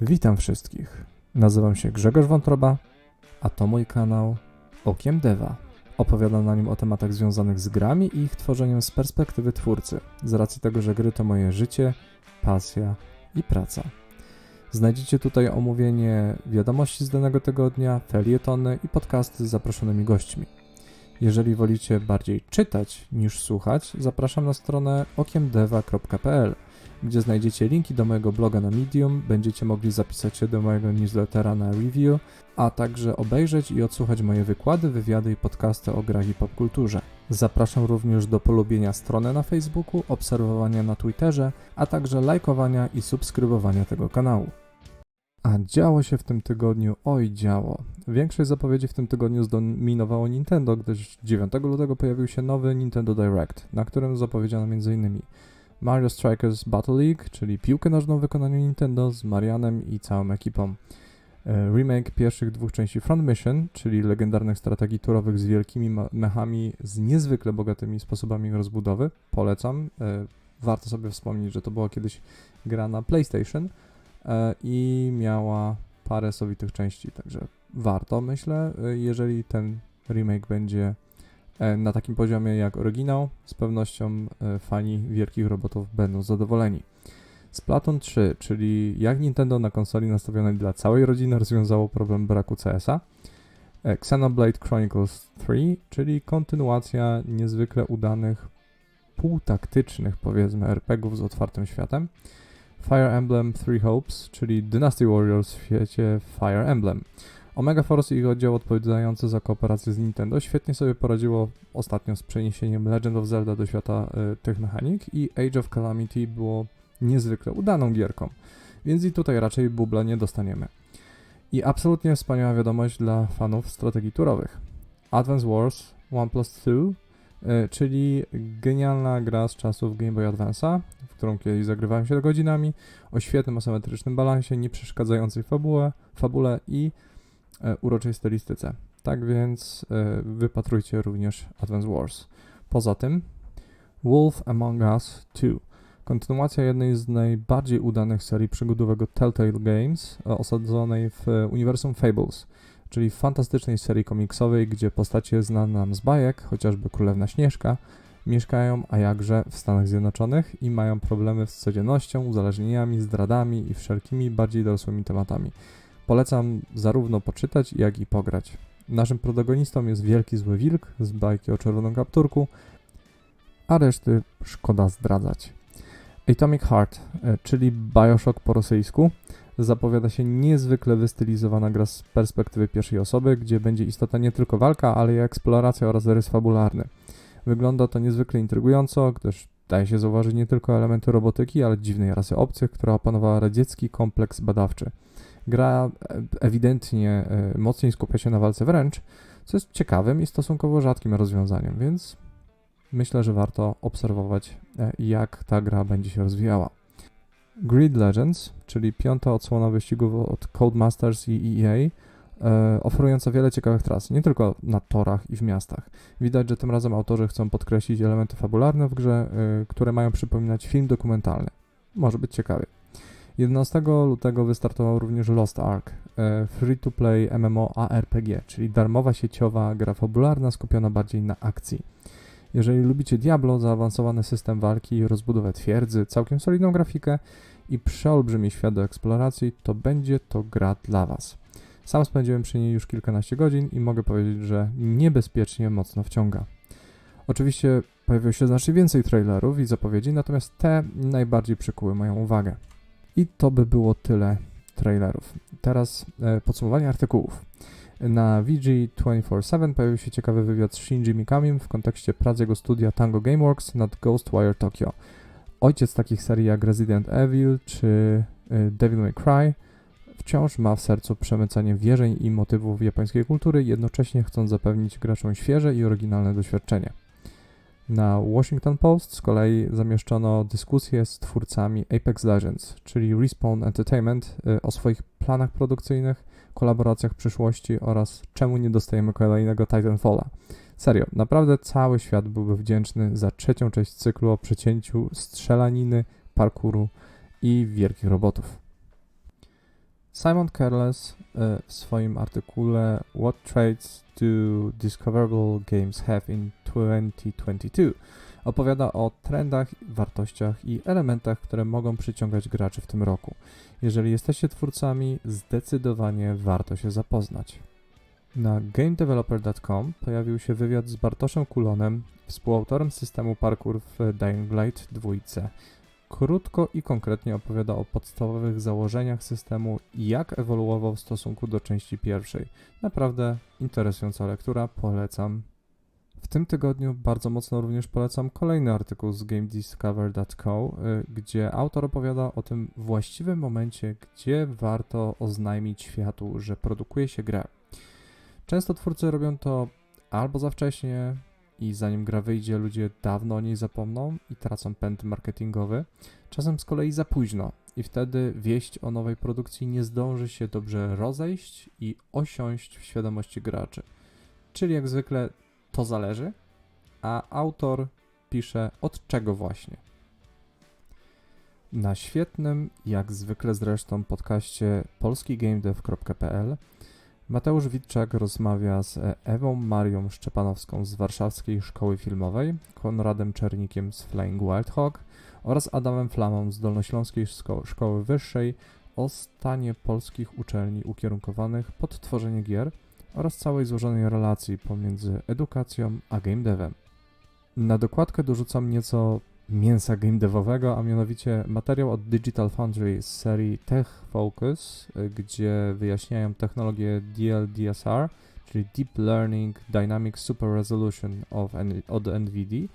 Witam wszystkich. Nazywam się Grzegorz Wątroba, a to mój kanał Okiem Deva. Opowiadam na nim o tematach związanych z grami i ich tworzeniem z perspektywy twórcy, z racji tego, że gry to moje życie, pasja i praca. Znajdziecie tutaj omówienie wiadomości z danego tygodnia, felietony i podcasty z zaproszonymi gośćmi. Jeżeli wolicie bardziej czytać niż słuchać, zapraszam na stronę okiemdeva.pl, gdzie znajdziecie linki do mojego bloga na Medium, będziecie mogli zapisać się do mojego newslettera na review, a także obejrzeć i odsłuchać moje wykłady, wywiady i podcasty o grach i popkulturze. Zapraszam również do polubienia strony na Facebooku, obserwowania na Twitterze, a także lajkowania i subskrybowania tego kanału. A działo się w tym tygodniu, oj działo. Większość zapowiedzi w tym tygodniu zdominowało Nintendo, gdyż 9 lutego pojawił się nowy Nintendo Direct, na którym zapowiedziano m.in. Mario Strikers Battle League, czyli piłkę nożną w wykonaniu Nintendo z Marianem i całą ekipą. E, Remake pierwszych dwóch części Front Mission, czyli legendarnych strategii turowych z wielkimi mechami z niezwykle bogatymi sposobami rozbudowy. Polecam. E, Warto sobie wspomnieć, że to była kiedyś gra na PlayStation i miała parę sowitych części, także warto, myślę, e, jeżeli ten remake będzie e, na takim poziomie jak oryginał, z pewnością e, fani wielkich robotów będą zadowoleni. Splatoon 3, czyli jak Nintendo na konsoli nastawionej dla całej rodziny rozwiązało problem braku CS-a. E, Xenoblade Chronicles 3, czyli kontynuacja niezwykle udanych, półtaktycznych powiedzmy RPGów z otwartym światem. Fire Emblem Three Hopes, czyli Dynasty Warriors w świecie Fire Emblem. Omega Force i ich oddział odpowiadający za kooperację z Nintendo świetnie sobie poradziło ostatnio z przeniesieniem Legend of Zelda do świata y, tych mechanik i Age of Calamity było niezwykle udaną gierką, więc i tutaj raczej bubla nie dostaniemy. I absolutnie wspaniała wiadomość dla fanów strategii turowych. Advance Wars One Plus 2, y, czyli genialna gra z czasów Game Boy Advance'a, w którą kiedyś zagrywałem się godzinami, o świetnym asymetrycznym balansie, nie przeszkadzającej fabułę, fabule i e, uroczej stylistyce. Tak więc e, wypatrujcie również Advance Wars. Poza tym Wolf Among Us 2. Kontynuacja jednej z najbardziej udanych serii przygodowego Telltale Games, e, osadzonej w e, uniwersum Fables, czyli fantastycznej serii komiksowej, gdzie postacie znane nam z bajek, chociażby Królewna Śnieżka, mieszkają, a jakże, w Stanach Zjednoczonych i mają problemy z codziennością, uzależnieniami, zdradami i wszelkimi bardziej dorosłymi tematami. Polecam zarówno poczytać, jak i pograć. Naszym protagonistą jest wielki zły wilk z bajki o czerwonym kapturku, a reszty szkoda zdradzać. Atomic Heart, e, czyli Bioshock po rosyjsku, zapowiada się niezwykle wystylizowana gra z perspektywy pierwszej osoby, gdzie będzie istota nie tylko walka, ale i eksploracja oraz rys fabularny. Wygląda to niezwykle intrygująco, gdyż daje się zauważyć nie tylko elementy robotyki, ale dziwnej rasy obcych, która opanowała radziecki kompleks badawczy. Gra e, ewidentnie e, mocniej skupia się na walce wręcz, co jest ciekawym i stosunkowo rzadkim rozwiązaniem, więc myślę, że warto obserwować, e, jak ta gra będzie się rozwijała. Grid Legends, czyli piąta odsłona wyścigów od Codemasters i EA, e, oferująca wiele ciekawych tras, nie tylko na torach i w miastach. Widać, że tym razem autorzy chcą podkreślić elementy fabularne w grze, e, które mają przypominać film dokumentalny. Może być ciekawy. 11 lutego wystartował również Lost Ark, e, free-to-play MMO ARPG, czyli darmowa sieciowa gra fabularna skupiona bardziej na akcji. Jeżeli lubicie Diablo, zaawansowany system walki, rozbudowę twierdzy, całkiem solidną grafikę i przeolbrzymi świat do eksploracji, to będzie to gra dla Was. Sam spędziłem przy niej już kilkanaście godzin i mogę powiedzieć, że niebezpiecznie mocno wciąga. Oczywiście pojawiło się znacznie więcej trailerów i zapowiedzi, natomiast te najbardziej przykuły moją uwagę. I to by było tyle trailerów. Teraz e, podsumowanie artykułów. Na VG247 pojawił się ciekawy wywiad z Shinji Mikamim w kontekście prac jego studia Tango Gameworks nad Ghostwire Tokyo. Ojciec takich serii jak Resident Evil czy y, Devil May Cry wciąż ma w sercu przemycanie wierzeń i motywów japońskiej kultury, jednocześnie chcąc zapewnić graczom świeże i oryginalne doświadczenie. Na Washington Post z kolei zamieszczono dyskusję z twórcami Apex Legends, czyli Respawn Entertainment, y, o swoich planach produkcyjnych, kolaboracjach w przyszłości oraz czemu nie dostajemy kolejnego Titanfalla. Serio, naprawdę cały świat byłby wdzięczny za trzecią część cyklu o przecięciu strzelaniny, parkouru i wielkich robotów. Simon Careless e, w swoim artykule What Traits do Discoverable Games Have in 2022 opowiada o trendach, wartościach i elementach, które mogą przyciągać graczy w tym roku. Jeżeli jesteście twórcami, zdecydowanie warto się zapoznać. Na gamedeveloper.com pojawił się wywiad z Bartoszem Kulonem, współautorem systemu parkour w Dying Light 2. Krótko i konkretnie opowiada o podstawowych założeniach systemu i jak ewoluował w stosunku do części pierwszej. Naprawdę interesująca lektura, polecam. W tym tygodniu bardzo mocno również polecam kolejny artykuł z GameDiscover.co, y, gdzie autor opowiada o tym właściwym momencie, gdzie warto oznajmić światu, że produkuje się grę. Często twórcy robią to albo za wcześnie i zanim gra wyjdzie, ludzie dawno o niej zapomną i tracą pęd marketingowy, czasem z kolei za późno i wtedy wieść o nowej produkcji nie zdąży się dobrze rozejść i osiąść w świadomości graczy. Czyli jak zwykle to zależy, a autor pisze od czego właśnie. Na świetnym, jak zwykle zresztą, podcaście polskigamedev.pl Mateusz Witczak rozmawia z Ewą Marią Szczepanowską z Warszawskiej Szkoły Filmowej, Konradem Czernikiem z Flying Wild Hog oraz Adamem Flamą z Dolnośląskiej Szko Szkoły Wyższej o stanie polskich uczelni ukierunkowanych pod tworzenie gier – oraz całej złożonej relacji pomiędzy edukacją a game devem. Na dokładkę dorzucam nieco mięsa game devowego, a mianowicie materiał od Digital Foundry z serii Tech Focus, gdzie wyjaśniają technologię DLDSR, czyli Deep Learning Dynamic Super Resolution of, od NVIDIA,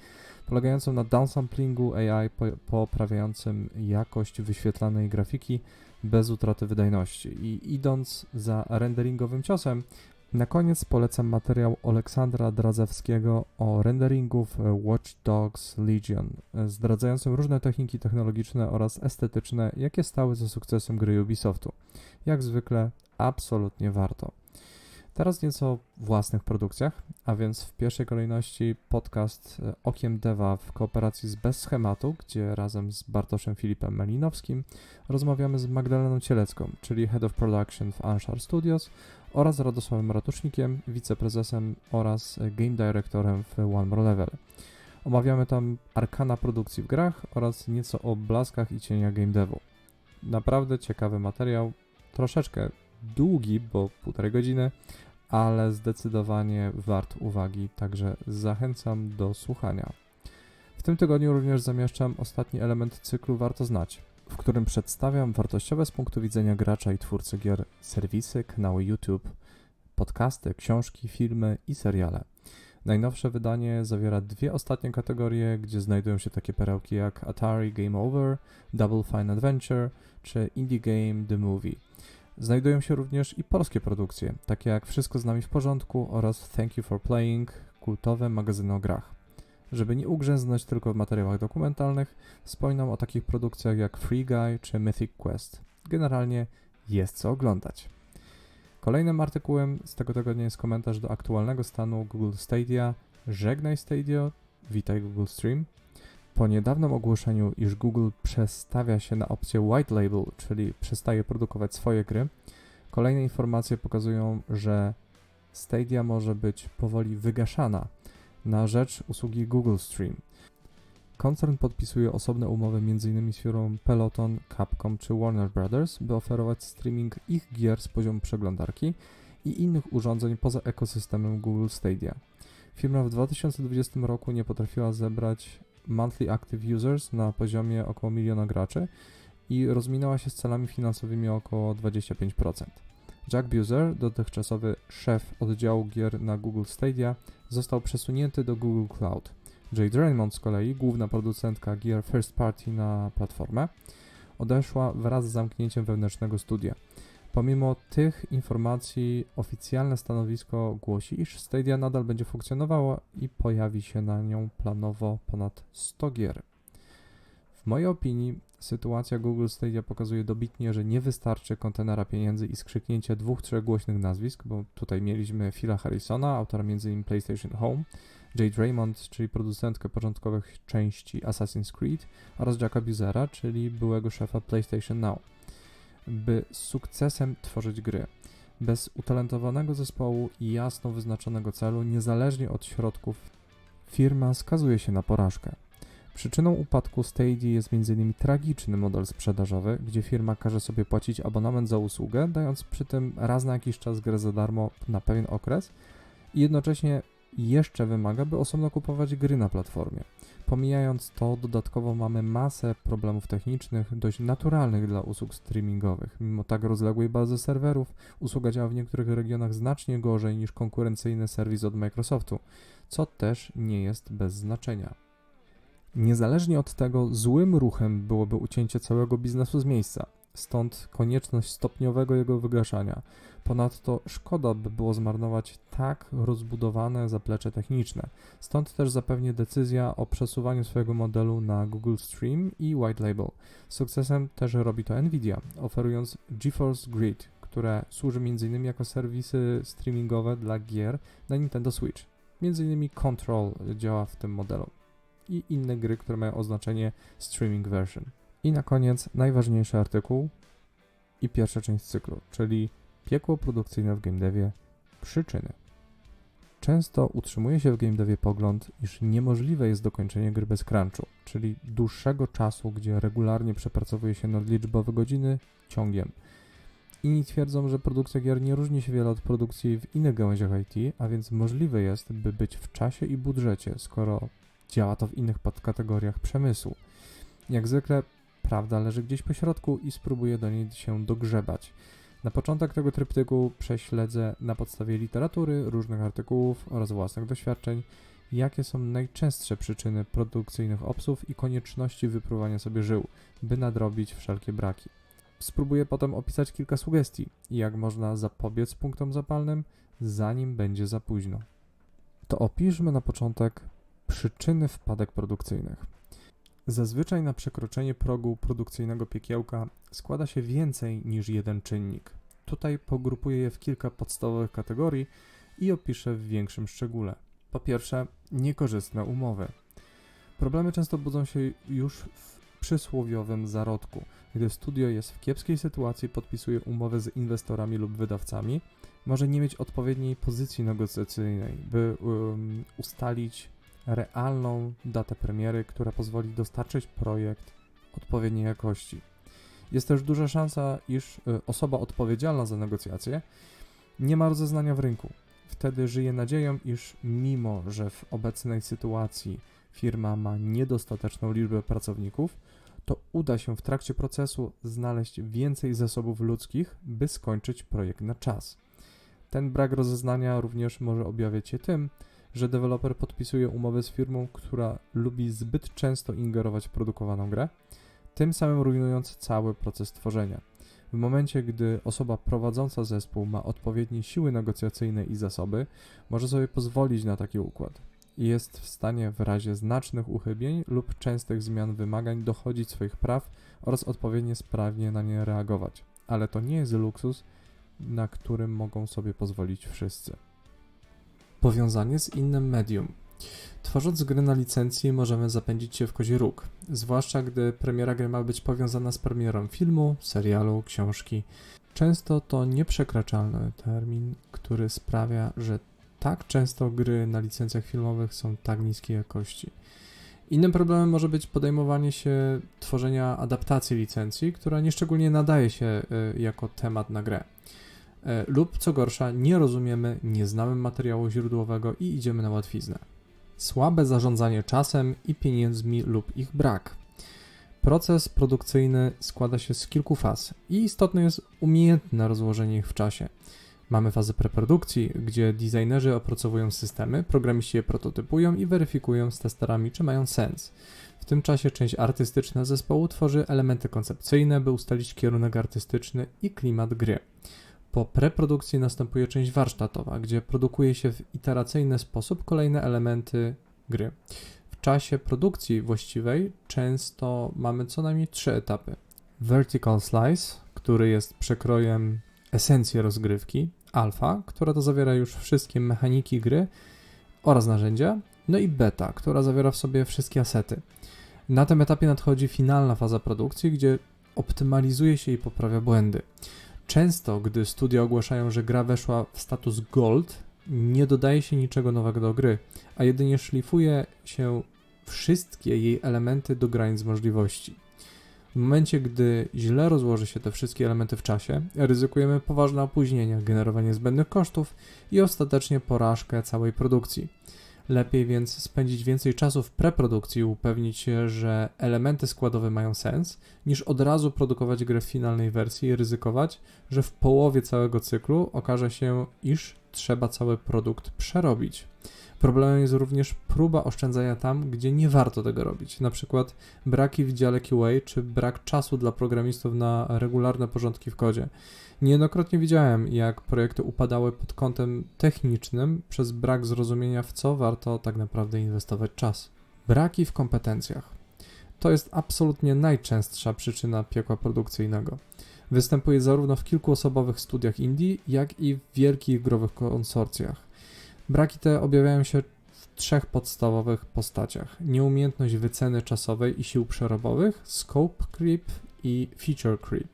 polegającą na downsamplingu AI poprawiającym jakość wyświetlanej grafiki bez utraty wydajności. I idąc za renderingowym ciosem, koniec polecam materiał Aleksandra Dradzewskiego o renderingu w Watch Dogs Legion, zdradzającym różne techniki technologiczne oraz estetyczne, jakie stały za sukcesem gry Ubisoftu. Jak zwykle, absolutnie warto. Teraz nieco o własnych produkcjach, a więc w pierwszej kolejności podcast Okiem Deva w kooperacji z Bez Schematu, gdzie razem z Bartoszem Filipem Melinowskim rozmawiamy z Magdaleną Cielecką, czyli Head of Production w Anshar Studios oraz Radosławem Ratusznikiem, wiceprezesem oraz game directorem w One More Level. Omawiamy tam arkana produkcji w grach oraz nieco o blaskach i cieniach game devu. Naprawdę ciekawy materiał, troszeczkę długi, bo półtorej godziny, ale zdecydowanie wart uwagi, także zachęcam do słuchania. W tym tygodniu również zamieszczam ostatni element cyklu Warto Znać w którym przedstawiam wartościowe z punktu widzenia gracza i twórcy gier serwisy, kanały YouTube, podcasty, książki, filmy i seriale. Najnowsze wydanie zawiera dwie ostatnie kategorie, gdzie znajdują się takie perełki jak Atari Game Over, Double Fine Adventure czy Indie Game The Movie. Znajdują się również i polskie produkcje, takie jak Wszystko z nami w porządku oraz Thank You for Playing, kultowe magazyny o grach. Żeby nie ugrzęznąć tylko w materiałach dokumentalnych, wspominam o takich produkcjach jak Free Guy czy Mythic Quest. Generalnie jest co oglądać. Kolejnym artykułem z tego tygodnia jest komentarz do aktualnego stanu Google Stadia. Żegnaj Stadia, witaj Google Stream. Po niedawnym ogłoszeniu, iż Google przestawia się na opcję White Label, czyli przestaje produkować swoje gry, kolejne informacje pokazują, że Stadia może być powoli wygaszana na rzecz usługi Google Stream. Koncern podpisuje osobne umowy m.in. z firmą Peloton, Capcom czy Warner Brothers, by oferować streaming ich gier z poziomu przeglądarki i innych urządzeń poza ekosystemem Google Stadia. Firma w 2020 roku nie potrafiła zebrać monthly active users na poziomie około miliona graczy i rozminęła się z celami finansowymi o około 25%. Jack Buser, dotychczasowy szef oddziału gier na Google Stadia, został przesunięty do Google Cloud. Jade Raymond z kolei, główna producentka gier first party na platformę, odeszła wraz z zamknięciem wewnętrznego studia. Pomimo tych informacji oficjalne stanowisko głosi, iż Stadia nadal będzie funkcjonowało i pojawi się na nią planowo ponad 100 gier. W mojej opinii sytuacja Google Stadia pokazuje dobitnie, że nie wystarczy kontenera pieniędzy i skrzyknięcia dwóch, trzech głośnych nazwisk, bo tutaj mieliśmy Phila Harrisona, autora m.in. PlayStation Home, Jade Raymond, czyli producentkę początkowych części Assassin's Creed oraz Jacka Buzera, czyli byłego szefa PlayStation Now. by z sukcesem tworzyć gry. Bez utalentowanego zespołu i jasno wyznaczonego celu, niezależnie od środków, firma skazuje się na porażkę. Przyczyną upadku Stadia jest m.in. tragiczny model sprzedażowy, gdzie firma każe sobie płacić abonament za usługę, dając przy tym raz na jakiś czas grę za darmo na pewien okres i jednocześnie jeszcze wymaga, by osobno kupować gry na platformie. Pomijając to, dodatkowo mamy masę problemów technicznych, dość naturalnych dla usług streamingowych. Mimo tak rozległej bazy serwerów, usługa działa w niektórych regionach znacznie gorzej niż konkurencyjny serwis od Microsoftu, co też nie jest bez znaczenia. Niezależnie od tego, złym ruchem byłoby ucięcie całego biznesu z miejsca, stąd konieczność stopniowego jego wygaszania. Ponadto szkoda by było zmarnować tak rozbudowane zaplecze techniczne, stąd też zapewnie decyzja o przesuwaniu swojego modelu na Google Stream i White Label. Sukcesem też robi to Nvidia, oferując GeForce Grid, które służy m.in. jako serwisy streamingowe dla gier na Nintendo Switch. M.in. Control działa w tym modelu i inne gry, które mają oznaczenie Streaming Version. I na koniec najważniejszy artykuł i pierwsza część cyklu, czyli piekło produkcyjne w game devie, przyczyny. Często utrzymuje się w game devie pogląd, iż niemożliwe jest dokończenie gry bez crunchu, czyli dłuższego czasu, gdzie regularnie przepracowuje się nadliczbowe godziny ciągiem. Inni twierdzą, że produkcja gier nie różni się wiele od produkcji w innych gałęziach IT, a więc możliwe jest, by być w czasie i budżecie, skoro działa to w innych podkategoriach przemysłu. Jak zwykle prawda leży gdzieś po środku i spróbuję do niej się dogrzebać. Na początek tego tryptyku prześledzę na podstawie literatury, różnych artykułów oraz własnych doświadczeń, jakie są najczęstsze przyczyny produkcyjnych obsów i konieczności wypruwania sobie żył, by nadrobić wszelkie braki. Spróbuję potem opisać kilka sugestii, jak można zapobiec punktom zapalnym, zanim będzie za późno. To opiszmy na początek przyczyny wpadek produkcyjnych. Zazwyczaj na przekroczenie progu produkcyjnego piekiełka składa się więcej niż jeden czynnik. Tutaj pogrupuję je w kilka podstawowych kategorii i opiszę w większym szczególe. Po pierwsze, niekorzystne umowy. Problemy często budzą się już w przysłowiowym zarodku, gdy studio jest w kiepskiej sytuacji, podpisuje umowy z inwestorami lub wydawcami, może nie mieć odpowiedniej pozycji negocjacyjnej, by um, ustalić realną datę premiery, która pozwoli dostarczyć projekt odpowiedniej jakości. Jest też duża szansa, iż y, osoba odpowiedzialna za negocjacje nie ma rozeznania w rynku. Wtedy żyje nadzieją, iż mimo, że w obecnej sytuacji firma ma niedostateczną liczbę pracowników, to uda się w trakcie procesu znaleźć więcej zasobów ludzkich, by skończyć projekt na czas. Ten brak rozeznania również może objawiać się tym, że deweloper podpisuje umowę z firmą, która lubi zbyt często ingerować w produkowaną grę, tym samym rujnując cały proces tworzenia. W momencie, gdy osoba prowadząca zespół ma odpowiednie siły negocjacyjne i zasoby, może sobie pozwolić na taki układ i jest w stanie w razie znacznych uchybień lub częstych zmian wymagań dochodzić swoich praw oraz odpowiednio sprawnie na nie reagować. Ale to nie jest luksus, na którym mogą sobie pozwolić wszyscy. Powiązanie z innym medium. Tworząc gry na licencji możemy zapędzić się w kozi róg, zwłaszcza gdy premiera gry ma być powiązana z premierą filmu, serialu, książki. Często to nieprzekraczalny termin, który sprawia, że tak często gry na licencjach filmowych są tak niskiej jakości. Innym problemem może być podejmowanie się tworzenia adaptacji licencji, która nieszczególnie nadaje się y, jako temat na grę. E, lub co gorsza, nie rozumiemy, nie znamy materiału źródłowego i idziemy na łatwiznę. Słabe zarządzanie czasem i pieniędzmi lub ich brak. Proces produkcyjny składa się z kilku faz i istotne jest umiejętne rozłożenie ich w czasie. Mamy fazę preprodukcji, gdzie designerzy opracowują systemy, programiści je prototypują i weryfikują z testerami, czy mają sens. W tym czasie część artystyczna zespołu tworzy elementy koncepcyjne, by ustalić kierunek artystyczny i klimat gry. Po preprodukcji następuje część warsztatowa, gdzie produkuje się w iteracyjny sposób kolejne elementy gry. W czasie produkcji właściwej często mamy co najmniej trzy etapy. Vertical Slice, który jest przekrojem esencji rozgrywki, alfa, która to zawiera już wszystkie mechaniki gry oraz narzędzia, no i beta, która zawiera w sobie wszystkie asety. Na tym etapie nadchodzi finalna faza produkcji, gdzie optymalizuje się i poprawia błędy. Często, gdy studia ogłaszają, że gra weszła w status Gold, nie dodaje się niczego nowego do gry, a jedynie szlifuje się wszystkie jej elementy do granic możliwości. W momencie, gdy źle rozłoży się te wszystkie elementy w czasie, ryzykujemy poważne opóźnienia, generowanie zbędnych kosztów i ostatecznie porażkę całej produkcji. Lepiej więc spędzić więcej czasu w preprodukcji i upewnić się, że elementy składowe mają sens, niż od razu produkować grę w finalnej wersji i ryzykować, że w połowie całego cyklu okaże się, iż trzeba cały produkt przerobić. Problemem jest również próba oszczędzania tam, gdzie nie warto tego robić, na przykład braki w dziale QA czy brak czasu dla programistów na regularne porządki w kodzie. Niejednokrotnie widziałem, jak projekty upadały pod kątem technicznym przez brak zrozumienia, w co warto tak naprawdę inwestować czas. Braki w kompetencjach. To jest absolutnie najczęstsza przyczyna piekła produkcyjnego. Występuje zarówno w kilkuosobowych studiach indie, jak i w wielkich growych konsorcjach. Braki te objawiają się w trzech podstawowych postaciach: nieumiejętność wyceny czasowej i sił przerobowych, scope creep i feature creep.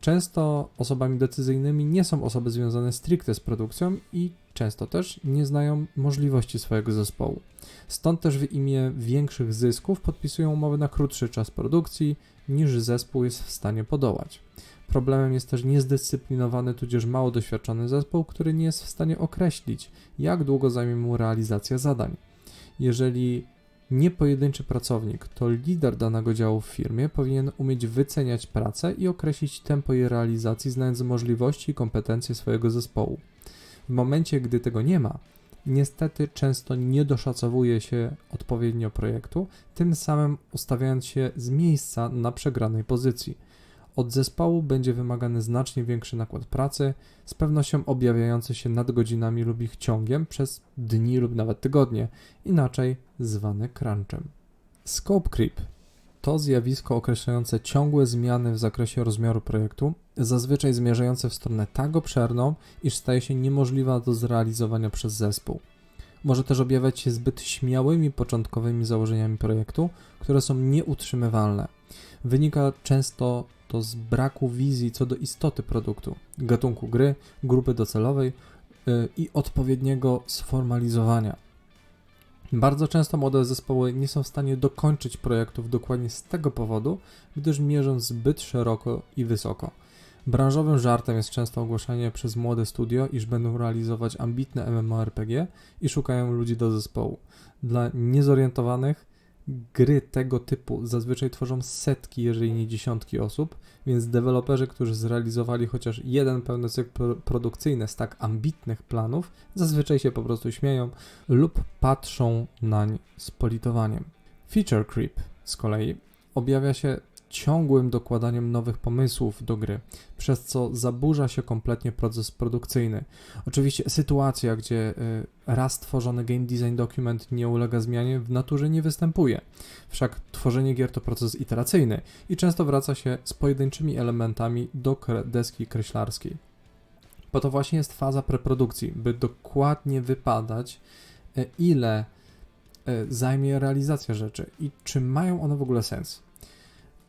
Często osobami decyzyjnymi nie są osoby związane stricte z produkcją i często też nie znają możliwości swojego zespołu. Stąd też w imię większych zysków podpisują umowy na krótszy czas produkcji niż zespół jest w stanie podołać. Problemem jest też niezdyscyplinowany, tudzież mało doświadczony zespół, który nie jest w stanie określić, jak długo zajmie mu realizacja zadań. Jeżeli nie pojedynczy pracownik, to lider danego działu w firmie powinien umieć wyceniać pracę i określić tempo jej realizacji, znając możliwości i kompetencje swojego zespołu. W momencie, gdy tego nie ma, niestety często nie doszacowuje się odpowiednio projektu, tym samym ustawiając się z miejsca na przegranej pozycji. Od zespołu będzie wymagany znacznie większy nakład pracy, z pewnością objawiający się nadgodzinami lub ich ciągiem przez dni lub nawet tygodnie, inaczej zwany crunchem. Scope creep to zjawisko określające ciągłe zmiany w zakresie rozmiaru projektu, zazwyczaj zmierzające w stronę tak obszerną, iż staje się niemożliwa do zrealizowania przez zespół. Może też objawiać się zbyt śmiałymi początkowymi założeniami projektu, które są nieutrzymywalne. Wynika często to z braku wizji co do istoty produktu, gatunku gry, grupy docelowej yy, i odpowiedniego sformalizowania. Bardzo często młode zespoły nie są w stanie dokończyć projektów dokładnie z tego powodu, gdyż mierzą zbyt szeroko i wysoko. Branżowym żartem jest często ogłaszanie przez młode studio, iż będą realizować ambitne MMORPG i szukają ludzi do zespołu. Dla niezorientowanych gry tego typu zazwyczaj tworzą setki, jeżeli nie dziesiątki osób, więc deweloperzy, którzy zrealizowali chociaż jeden pełny cykl produkcyjny z tak ambitnych planów, zazwyczaj się po prostu śmieją lub patrzą nań z politowaniem. Feature creep z kolei objawia się ciągłym dokładaniem nowych pomysłów do gry, przez co zaburza się kompletnie proces produkcyjny. Oczywiście sytuacja, gdzie y, raz tworzony game design dokument nie ulega zmianie, w naturze nie występuje. Wszak tworzenie gier to proces iteracyjny i często wraca się z pojedynczymi elementami do deski kreślarskiej. Po to właśnie jest faza preprodukcji, by dokładnie wypadać, y, ile y, zajmie realizacja rzeczy i czy mają one w ogóle sens.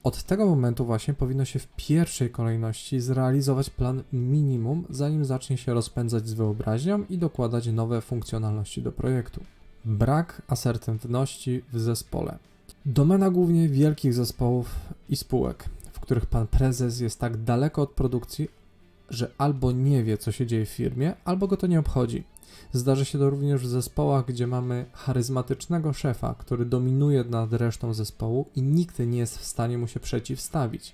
Od tego momentu właśnie powinno się w pierwszej kolejności zrealizować plan minimum, zanim zacznie się rozpędzać z wyobraźnią i dokładać nowe funkcjonalności do projektu. Brak asertywności w zespole. Domena głównie wielkich zespołów i spółek, w których pan prezes jest tak daleko od produkcji, że albo nie wie, co się dzieje w firmie, albo go to nie obchodzi. Zdarzy się to również w zespołach, gdzie mamy charyzmatycznego szefa, który dominuje nad resztą zespołu i nikt nie jest w stanie mu się przeciwstawić.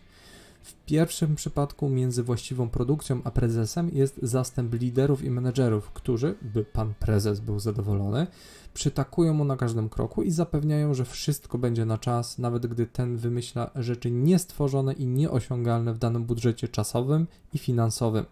W pierwszym przypadku między właściwą produkcją a prezesem jest zastęp liderów i menedżerów, którzy, by pan prezes był zadowolony, przytakują mu na każdym kroku i zapewniają, że wszystko będzie na czas, nawet gdy ten wymyśla rzeczy niestworzone i nieosiągalne w danym budżecie czasowym i finansowym.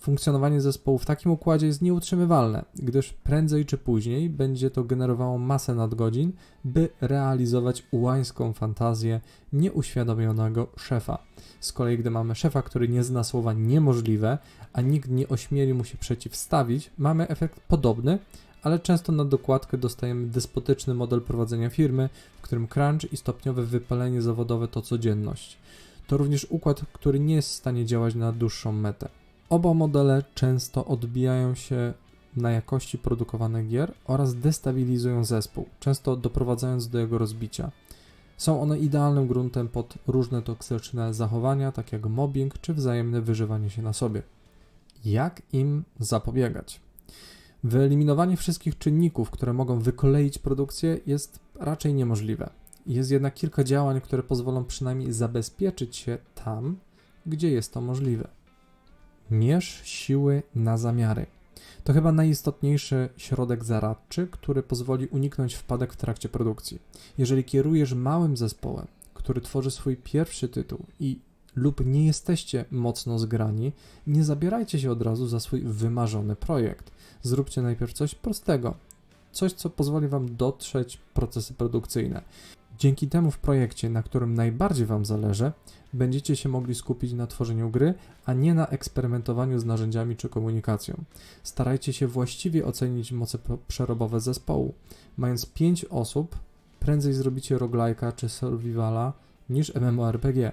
Funkcjonowanie zespołu w takim układzie jest nieutrzymywalne, gdyż prędzej czy później będzie to generowało masę nadgodzin, by realizować ułańską fantazję nieuświadomionego szefa. Z kolei, gdy mamy szefa, który nie zna słowa niemożliwe, a nikt nie ośmieli mu się przeciwstawić, mamy efekt podobny, ale często na dokładkę dostajemy despotyczny model prowadzenia firmy, w którym crunch i stopniowe wypalenie zawodowe to codzienność. To również układ, który nie jest w stanie działać na dłuższą metę. Oba modele często odbijają się na jakości produkowanych gier oraz destabilizują zespół, często doprowadzając do jego rozbicia. Są one idealnym gruntem pod różne toksyczne zachowania, takie jak mobbing czy wzajemne wyżywanie się na sobie. Jak im zapobiegać? Wyeliminowanie wszystkich czynników, które mogą wykoleić produkcję, jest raczej niemożliwe. Jest jednak kilka działań, które pozwolą przynajmniej zabezpieczyć się tam, gdzie jest to możliwe. Mierz siły na zamiary. To chyba najistotniejszy środek zaradczy, który pozwoli uniknąć wpadek w trakcie produkcji. Jeżeli kierujesz małym zespołem, który tworzy swój pierwszy tytuł i lub nie jesteście mocno zgrani, nie zabierajcie się od razu za swój wymarzony projekt. Zróbcie najpierw coś prostego, coś co pozwoli Wam dotrzeć procesy produkcyjne. Dzięki temu w projekcie, na którym najbardziej Wam zależy, będziecie się mogli skupić na tworzeniu gry, a nie na eksperymentowaniu z narzędziami czy komunikacją. Starajcie się właściwie ocenić moce przerobowe zespołu. Mając 5 osób, prędzej zrobicie roguelike'a czy survivala niż MMORPG.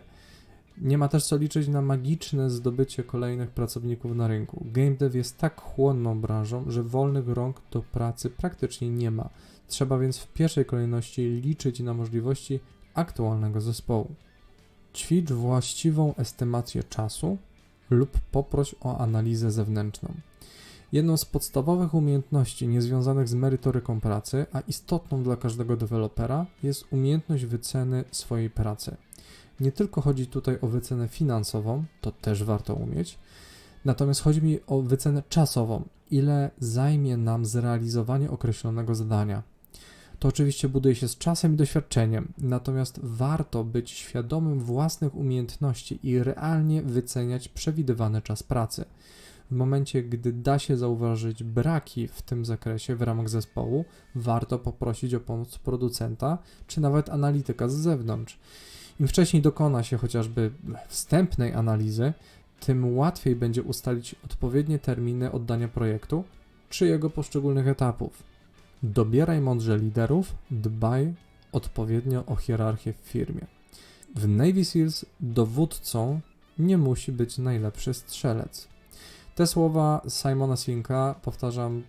Nie ma też co liczyć na magiczne zdobycie kolejnych pracowników na rynku. Game dev jest tak chłonną branżą, że wolnych rąk do pracy praktycznie nie ma. Trzeba więc w pierwszej kolejności liczyć na możliwości aktualnego zespołu. Ćwicz właściwą estymację czasu lub poproś o analizę zewnętrzną. Jedną z podstawowych umiejętności niezwiązanych z merytoryką pracy, a istotną dla każdego dewelopera, jest umiejętność wyceny swojej pracy. Nie tylko chodzi tutaj o wycenę finansową, to też warto umieć, natomiast chodzi mi o wycenę czasową, ile zajmie nam zrealizowanie określonego zadania. To oczywiście buduje się z czasem i doświadczeniem, natomiast warto być świadomym własnych umiejętności i realnie wyceniać przewidywany czas pracy. W momencie, gdy da się zauważyć braki w tym zakresie w ramach zespołu, warto poprosić o pomoc producenta czy nawet analityka z zewnątrz. Im wcześniej dokona się chociażby wstępnej analizy, tym łatwiej będzie ustalić odpowiednie terminy oddania projektu czy jego poszczególnych etapów. Dobieraj mądrze liderów, dbaj odpowiednio o hierarchię w firmie. W Navy SEALs dowódcą nie musi być najlepszy strzelec. Te słowa Simona Sinka powtarzam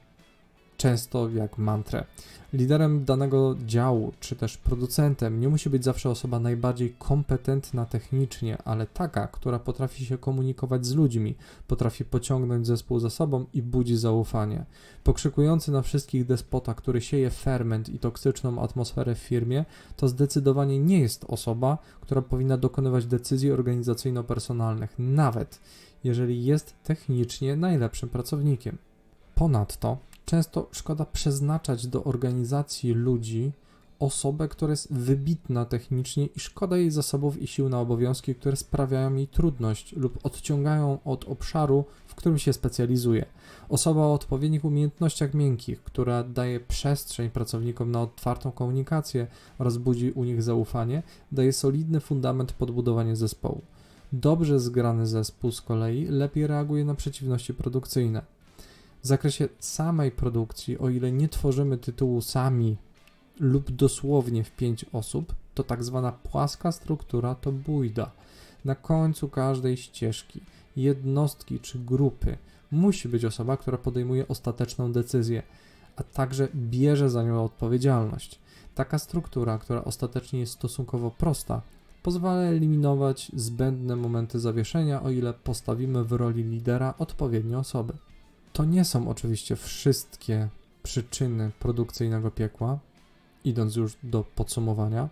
często jak mantrę. Liderem danego działu, czy też producentem nie musi być zawsze osoba najbardziej kompetentna technicznie, ale taka, która potrafi się komunikować z ludźmi, potrafi pociągnąć zespół za sobą i budzi zaufanie. Pokrzykujący na wszystkich despota, który sieje ferment i toksyczną atmosferę w firmie, to zdecydowanie nie jest osoba, która powinna dokonywać decyzji organizacyjno-personalnych, nawet jeżeli jest technicznie najlepszym pracownikiem. Ponadto często szkoda przeznaczać do organizacji ludzi osobę, która jest wybitna technicznie i szkoda jej zasobów i sił na obowiązki, które sprawiają jej trudność lub odciągają od obszaru, w którym się specjalizuje. Osoba o odpowiednich umiejętnościach miękkich, która daje przestrzeń pracownikom na otwartą komunikację oraz budzi u nich zaufanie, daje solidny fundament podbudowania zespołu. Dobrze zgrany zespół z kolei lepiej reaguje na przeciwności produkcyjne. W zakresie samej produkcji, o ile nie tworzymy tytułu sami lub dosłownie w pięć osób, to tak zwana płaska struktura to bójda. Na końcu każdej ścieżki, jednostki czy grupy musi być osoba, która podejmuje ostateczną decyzję, a także bierze za nią odpowiedzialność. Taka struktura, która ostatecznie jest stosunkowo prosta, pozwala eliminować zbędne momenty zawieszenia, o ile postawimy w roli lidera odpowiednie osoby. To nie są oczywiście wszystkie przyczyny produkcyjnego piekła, idąc już do podsumowania,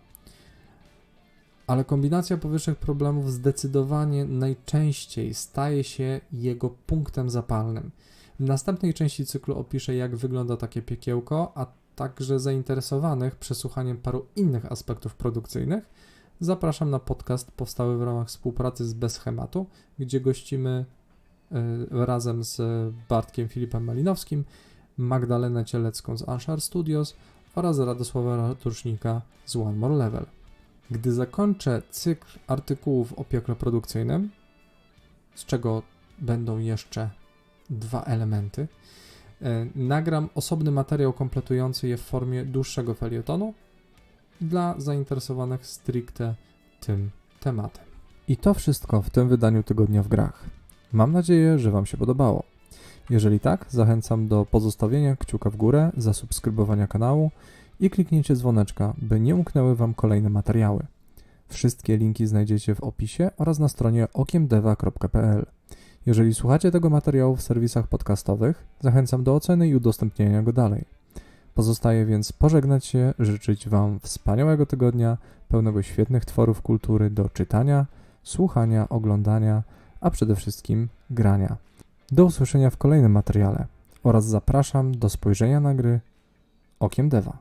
ale kombinacja powyższych problemów zdecydowanie najczęściej staje się jego punktem zapalnym. W następnej części cyklu opiszę, jak wygląda takie piekiełko, a także zainteresowanych przesłuchaniem paru innych aspektów produkcyjnych. Zapraszam na podcast powstały w ramach współpracy z Bez Schematu, gdzie gościmy razem z Bartkiem Filipem Malinowskim, Magdalenę Cielecką z Anshar Studios oraz Radosława Ratusznika z One More Level. Gdy zakończę cykl artykułów o piekle produkcyjnym, z czego będą jeszcze dwa elementy, y, nagram osobny materiał kompletujący je w formie dłuższego felietonu dla zainteresowanych stricte tym tematem. I to wszystko w tym wydaniu tygodnia w grach. Mam nadzieję, że Wam się podobało. Jeżeli tak, zachęcam do pozostawienia kciuka w górę, zasubskrybowania kanału i kliknięcia dzwoneczka, by nie umknęły Wam kolejne materiały. Wszystkie linki znajdziecie w opisie oraz na stronie okiemdeva.pl. Jeżeli słuchacie tego materiału w serwisach podcastowych, zachęcam do oceny i udostępnienia go dalej. Pozostaje więc pożegnać się, życzyć Wam wspaniałego tygodnia, pełnego świetnych tworów kultury do czytania, słuchania, oglądania, a przede wszystkim grania. Do usłyszenia w kolejnym materiale oraz zapraszam do spojrzenia na gry okiem Deva.